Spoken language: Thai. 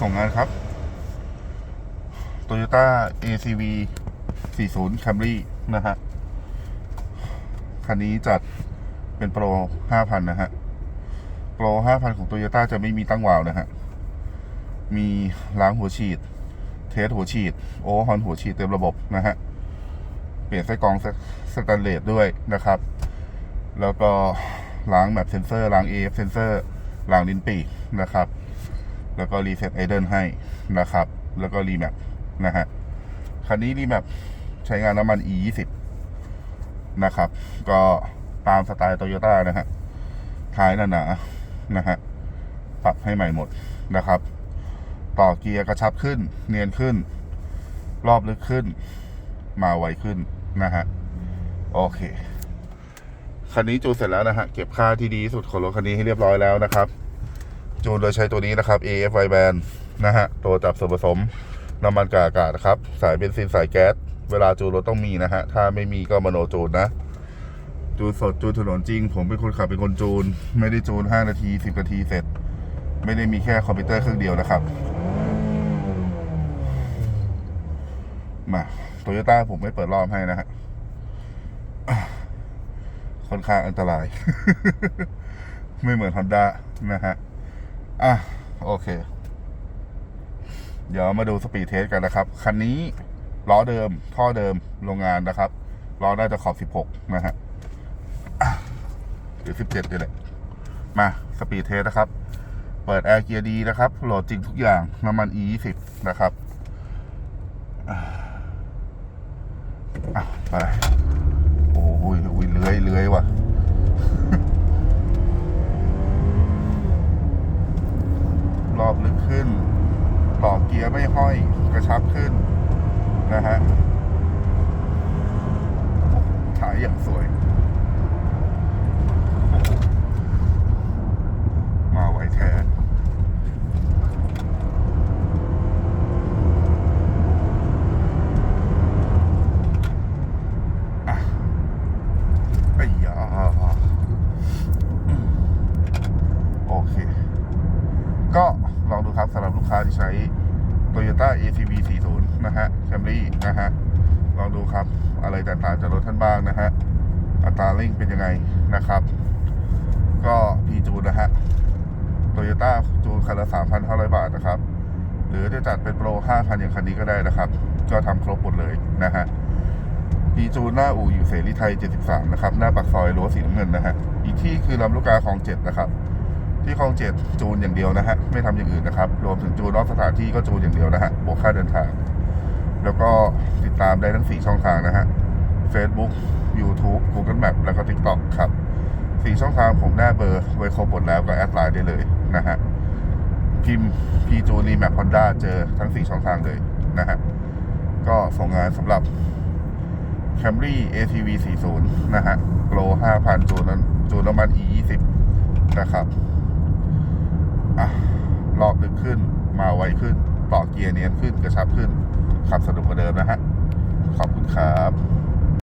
ส่งงานครับ Toyota ACV 40 Camry นะฮะ คันนี้จัดเป็นโปร 5,000 นะฮะ โปร 5,000 ของ Toyota จะไม่มีตั้งวาล์วนะฮะ มีล้างหัวฉีด เทสหัวฉีด โอฮอนหัวฉีดเต็มระบบนะฮะ เปลี่ยนไส้กรองสแตนเลสด้วยนะครับ แล้วก็ล้างแบบเซนเซอร์ ล้าง AF เซนเซอร์ล้างลิ้นปีกนะครับ แล้วก็รีเซ็ตไอเดิลให้นะครับ แล้วก็รีแมปนะฮะคันนี้รีแมปใช้งานน้ำมัน E 20นะครับ ก็ตามสไตล์โตโยต้านะฮะท้ายหนาๆนะฮะปรับให้ใหม่หมดนะครับ ต่อเกียร์กระชับขึ้น เนียนขึ้น รอบลึกขึ้น มาไวขึ้นนะฮะโอเคคันนี้จูเสร็จแล้วนะฮะ เก็บค่าที่ดีสุดของรถคันนี้ให้เรียบร้อยแล้วนะครับ จูนโดยใช้ตัวนี้นะครับ AFI band นะฮะ ตัวจับส่วนผสมน้ำมันกากอากาศครับ สายเบนซินสายแก๊ส เวลาจูนรถต้องมีนะฮะ ถ้าไม่มีก็มโนจูนนะ จูนสดจูนถนนจริง ผมเป็นคนขับเป็นคนจูน ไม่ได้จูน 5 นาที 10 นาทีเสร็จ ไม่ได้มีแค่คอมพิวเตอร์เครื่องเดียวนะครับ มาโตโยต้าผมไม่เปิดรอบให้นะฮะค่อนข้างอันตราย ไม่เหมือนฮอนด้านะฮะ อะ โอเค เดี๋ยวมาดูสปีดเทสกันนะครับ คันนี้ล้อเดิม ท่อเดิมโรงงานนะครับล้อน่าจะขอบ 16 นะฮะหรือ 17นี่แหละ มาสปีดเทสนะครับ เปิดแอร์เกียร์ดีนะครับ โหลดจริงทุกอย่าง น้ำมัน E 20 นะครับอะไปโอ้ยอุ้ยเลื้อยเลื้อยว่ะ รอบลึกขึ้น ต่อเกียร์ไม่ห้อยกระชับขึ้นนะฮะฉายอย่างสวย มาไวแท้ อะไอ้ยาโอเค ก็ลองดูครับสำหรับลูกค้าที่ใช้ Toyota ACV 40 นะฮะ Camry นะฮะ ลองดูครับ อะไรแตกต่างจากรถท่านบ้างนะฮะ อัตราเร่งเป็นยังไงนะครับ ก็พีจูนนะฮะ Toyota จูนคันละ 3,500 บาทนะครับ หรือจะจัดเป็นโปร 5,000 อย่างคันนี้ก็ได้นะครับ ก็ทำครบหมดเลยนะฮะพีจูนหน้าอู่อยู่เสรีไทย 73 นะครับ หน้าปากซอยรั้วสีน้ำเงินนะฮะ อีกที่คือลำลูกกาคลอง 7 นะครับ ที่คลอง7จูนอย่างเดียวนะฮะไม่ทำอย่างอื่นนะครับ รวมถึงจูนนอกสถานที่ก็จูนอย่างเดียวนะฮะบวกค่าเดินทาง แล้วก็ติดตามได้ทั้ง 4 ช่องทางนะฮะ Facebook YouTube Google Map แล้วก็ TikTok ครับ4ช่องทางผมแน่เบอร์ไว้ครบหมดแล้วก็แอดไลน์ได้เลยนะฮะพิมพ์พีจูนีแมปฮอนด้าเจอทั้ง4ช่องทางเลยนะฮะก็ส่งงานสำหรับ Camry ATV 40 นะฮะโปร5,000 จูนนั้นจูนน้ำมัน E 20 นะครับ อะรอบลึกขึ้นมาไวขึ้นต่อเกียร์เนียนขึ้นกระชับขึ้นขับสนุกกว่าเดิมนะฮะ ขอบคุณครับ